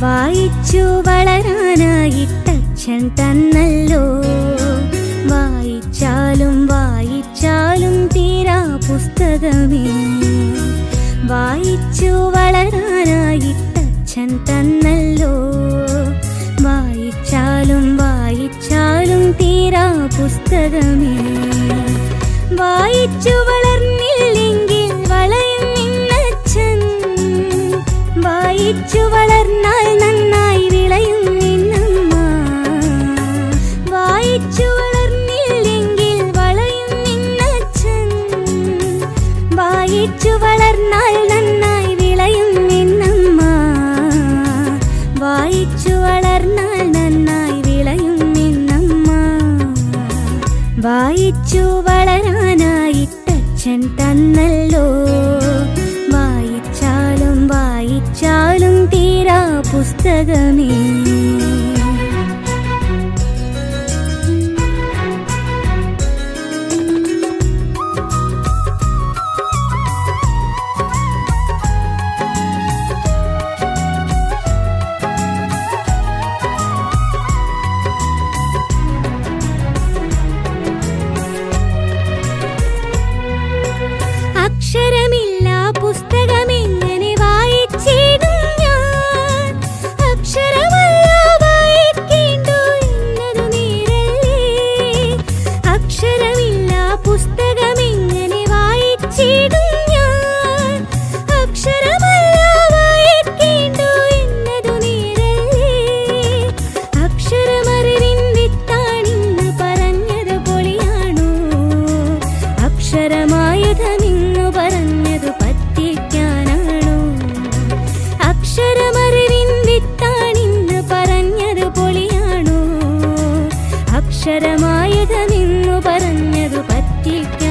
വായിച്ചു വളരാനായിട്ടച്ഛൻ തന്നല്ലോ. വായിച്ചാലും വായിച്ചാലും തീരാ പുസ്തകമേ. വായിച്ചു വളരാനായിട്ടച്ഛൻ തന്നല്ലോ. വായിച്ചാലും വായിച്ചാലും തീരാ പുസ്തകമേ. വായിച്ചു വളർന്നില്ലെങ്കിൽ വായിച്ചു വളർന്നാൽ നന്നായി വിളയും നിന്നമ്മ വായിച്ചു വളരാനായിട്ടച്ഛൻ തന്നല്ലോ. വായിച്ചാലും വായിച്ചാലും തീരാ പുസ്തകമേ. അക്ഷരമായുധമിന്നു പറഞ്ഞതു പറ്റിക്കാനാണോ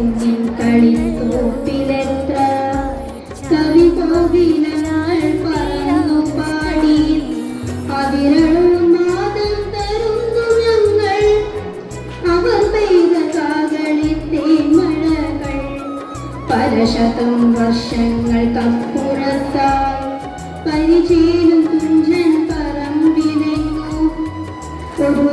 കരകക്കുഞ്ഞിൻ കളിത്തോപ്പിലെത്ര കവി പാടി. വർഷങ്ങൾക്കപ്പുറത്തായി പരിചേലും തുഞ്ചൻ പറമ്പിലെങ്ങോ. ഒരു